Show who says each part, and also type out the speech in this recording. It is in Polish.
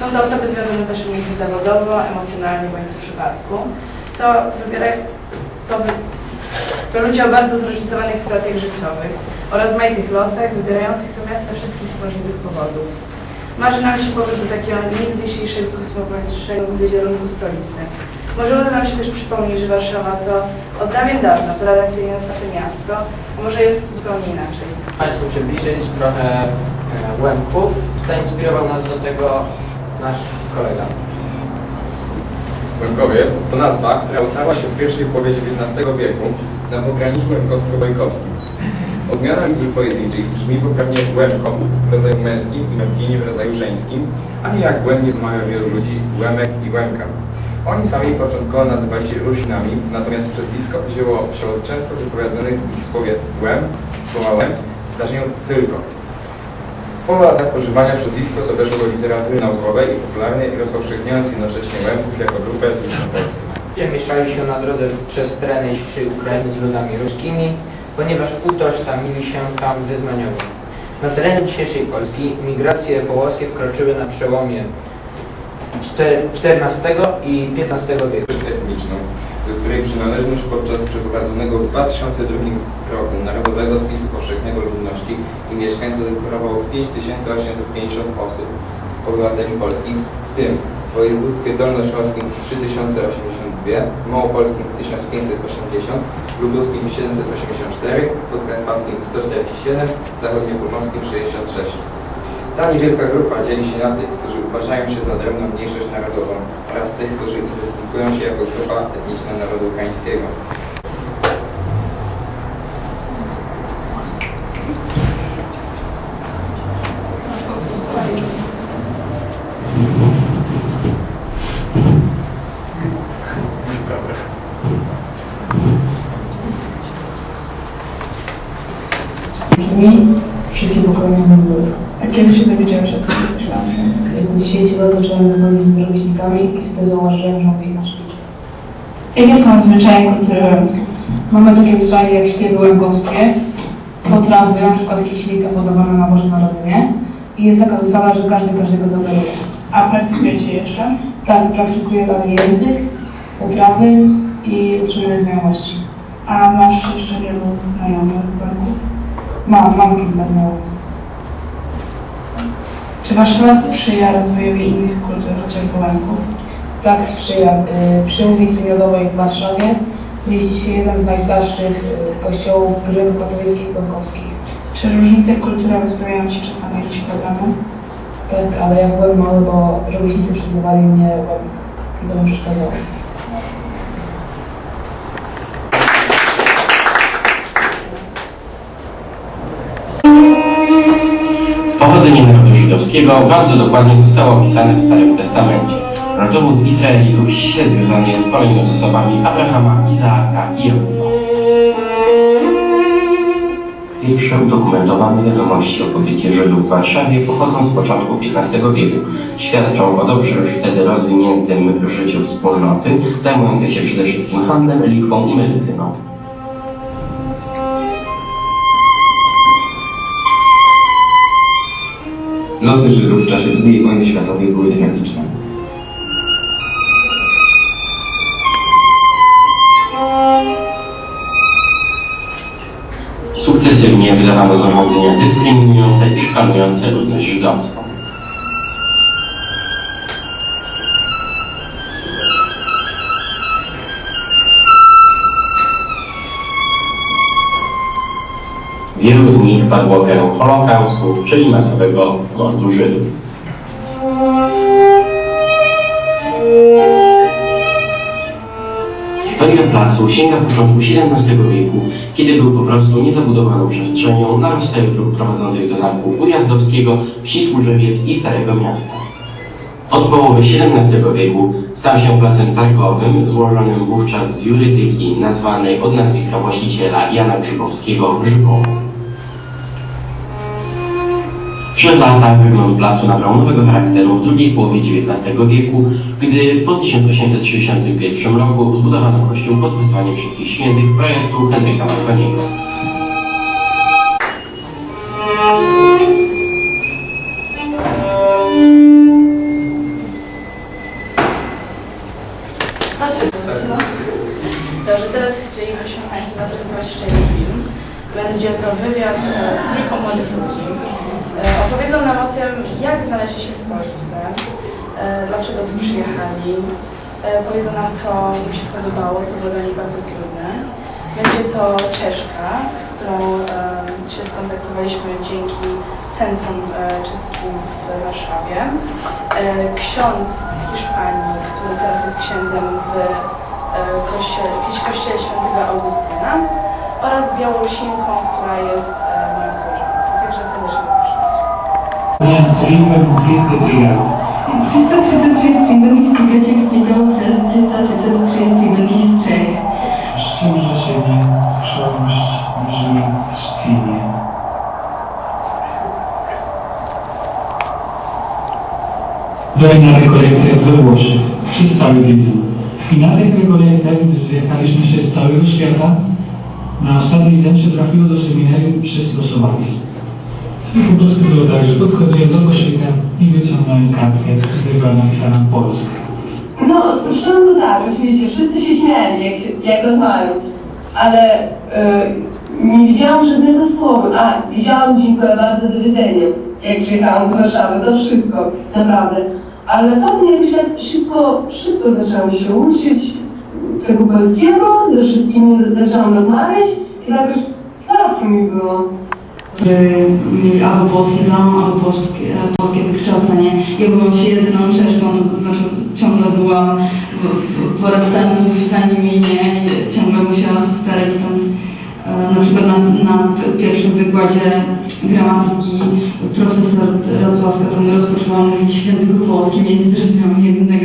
Speaker 1: są to osoby związane z naszym miejscem zawodowo, emocjonalnie bądź z przypadku, to wybierają, to, to ludzie o bardzo zróżnicowanych sytuacjach życiowych o rozmaitych losach, wybierających to miasto ze wszystkich możliwych powodów. Marzy nam się powrót do takiego niegdysiejszego kosmopolitycznego wizerunku stolicy. Może uda nam się też przypomnieć, że Warszawa to od dawien dawna to redakcyjnie otwarte miasto, a może jest zupełnie inaczej.
Speaker 2: Państwu przybliżyć trochę e, Łemków. Zainspirował nas do tego nasz kolega.
Speaker 3: Łemkowie to nazwa, która utarła się w pierwszej połowie XIX wieku na pograniczu łemkowsko-bojkowskim. Odmiana liczby pojedynczych brzmi poprawnie Łemkom w rodzaju męskim i Łemkinie w rodzaju żeńskim, a nie jak błędnie wymawia wielu ludzi Łemek i Łemka. Oni sami początkowo nazywali się Rusinami, natomiast przezwisko wzięło się od często wypowiadanych w ich słowie Łem, słowa Łem, zdarzeniu tylko. Po latach używania przezwisko to weszło do literatury naukowej i popularnej i rozpowszechniając jednocześnie Łemków jako grupę etniczną polską.
Speaker 2: Przemieszczali się na drodze przez tereny dzisiejszej Ukrainy z ludami ruskimi, ponieważ utożsamili się tam wyznaniowo. Na tereny dzisiejszej Polski migracje wołoskie wkroczyły na przełomie XIV i XV wieku.
Speaker 3: etniczną, do której przynależność podczas przeprowadzonego w 2002 roku Narodowego Spisu Powszechnego Ludności i mieszkańców zadekorowało 5850 osób, obywateli polskich, w tym w województwie dolnośląskim 3082, małopolskim 1580, lubuskim 784, podkarpackim 147, zachodniopomorskim 66. Ta niewielka grupa dzieli się na tych, którzy uważają się za drobną mniejszość narodową oraz tych, którzy identyfikują się jako grupa etniczna narodu ukraińskiego.
Speaker 4: wszystkimi, były.
Speaker 5: A kiedy się dowiedziałem, że to jest ślad?
Speaker 4: Jak 10 lat zacząłem wychodzić z rówieśnikami i wtedy zauważyłem, że mówię inaczej.
Speaker 5: Jakie są zwyczaje kultury Łemki?
Speaker 4: Mamy takie zwyczaje jak śpiewy łemkowskie, potrawy, na przykład kieślica podawana na Boże Narodzenie. I jest taka zasada, że każdy każdego toleruje.
Speaker 5: A praktykujecie jeszcze?
Speaker 4: Tak, praktykuję dalej język, potrawy i utrzymuję znajomości.
Speaker 5: A masz jeszcze wielu znajomych Łemków?
Speaker 4: Mam, mam kilka znajomych.
Speaker 5: Czy Warszawa sprzyja rozwojowi innych kultur, Łemków?
Speaker 4: Tak sprzyja. y, Przy ulicy Miodowej w Warszawie mieści się jeden z najstarszych y, kościołów grecko-katolickich i łemkowskich.
Speaker 5: Czy różnice kulturowe sprawiają Ci czasami jakieś problemy?
Speaker 4: Tak, ale ja byłem mały, bo rówieśnicy przyzywali mnie łemik i to mi przeszkadzało.
Speaker 6: Żydowskiego bardzo dokładnie zostało opisane w Starym Testamencie. Rodowód Izraelitów ściśle związany jest kolejno z osobami Abrahama, Izaaka i Jakuba. Pierwsze udokumentowane wiadomości o pobycie Żydów w Warszawie pochodzą z początku XV wieku. Świadczą o dobrze już wtedy rozwiniętym życiu wspólnoty, zajmującej się przede wszystkim handlem, lichwą i medycyną.
Speaker 7: Losy Żydów w czasie II wojny światowej były tragiczne.
Speaker 6: Sukcesywnie wydawano zarządzenia dyskryminujące i szkanujące ludność żydowską. Wielu z nich padło ofiarą Holokaustu, czyli masowego mordu Żydów. Historia placu sięga początku XVII wieku, kiedy był po prostu niezabudowaną przestrzenią na rozstaju dróg prowadzących do zamku Ujazdowskiego, wsi Służewiec i Starego Miasta. Od połowy XVII wieku stał się placem targowym, złożonym wówczas z jurydyki nazwanej od nazwiska właściciela Jana Grzybowskiego Grzybowo. Przez lata wygląd placu nabrał nowego charakteru w drugiej połowie XIX wieku, gdy po 1861 roku zbudowano kościół pod wezwaniem wszystkich świętych projektu Henryka Marconiego.
Speaker 1: Tym, jak znaleźli się w Polsce, e, dlaczego tu przyjechali. E, Powiedzą nam, co im się podobało, co było dla nich bardzo trudne. Będzie to Czeszka, z którą e, się skontaktowaliśmy dzięki Centrum Czeskim w Warszawie. Ksiądz z Hiszpanii, który teraz jest księdzem w kościele, kościele świętego Augustyna oraz Białorusinką, która jest moją koleżanką. Także serdecznie zapraszam.
Speaker 8: Streamem
Speaker 9: 333 listów Grzesiewskiego przez 333 list Czech.
Speaker 8: Z czym, że się nie chrząść brzmi trzcinie. Byłem na rekolekcjach we Włoszech, przez cały tydzień. I na tych rekolekcjach, gdy wyjechaliśmy się z całego świata, na ostatni dzień trafiło do seminarium przez losowanie. I po prostu było tak, że podchodziłem do koszyka i wyciągnąłem kartkę, gdzie była napisana Polska.
Speaker 10: No, z początku tak, oczywiście, wszyscy się śmiali, jak, jak rozmawiam, ale e, nie widziałam żadnego słowa. A, widziałam dziękuję bardzo, do widzenia, jak przyjechałam do Warszawy, to wszystko, naprawdę. Ale potem jakoś tak szybko, szybko zaczęłam się uczyć tego polskiego, ze wszystkimi zaczęłam rozmawiać i tak już łatwo mi było.
Speaker 9: Mieli albo polskie drama, albo polskie, polskie wykształcenie. Ja byłam się jedyną Czeszką, to znaczy ciągle byłam w, w, po zastępów za nimi, nie, ciągle musiałam się starać tam, e, na przykład na, na pierwszym wykładzie gramatyki profesor Racławska tam rozpoczęła mówić języku polskim, ja nie zrozumiałam jednego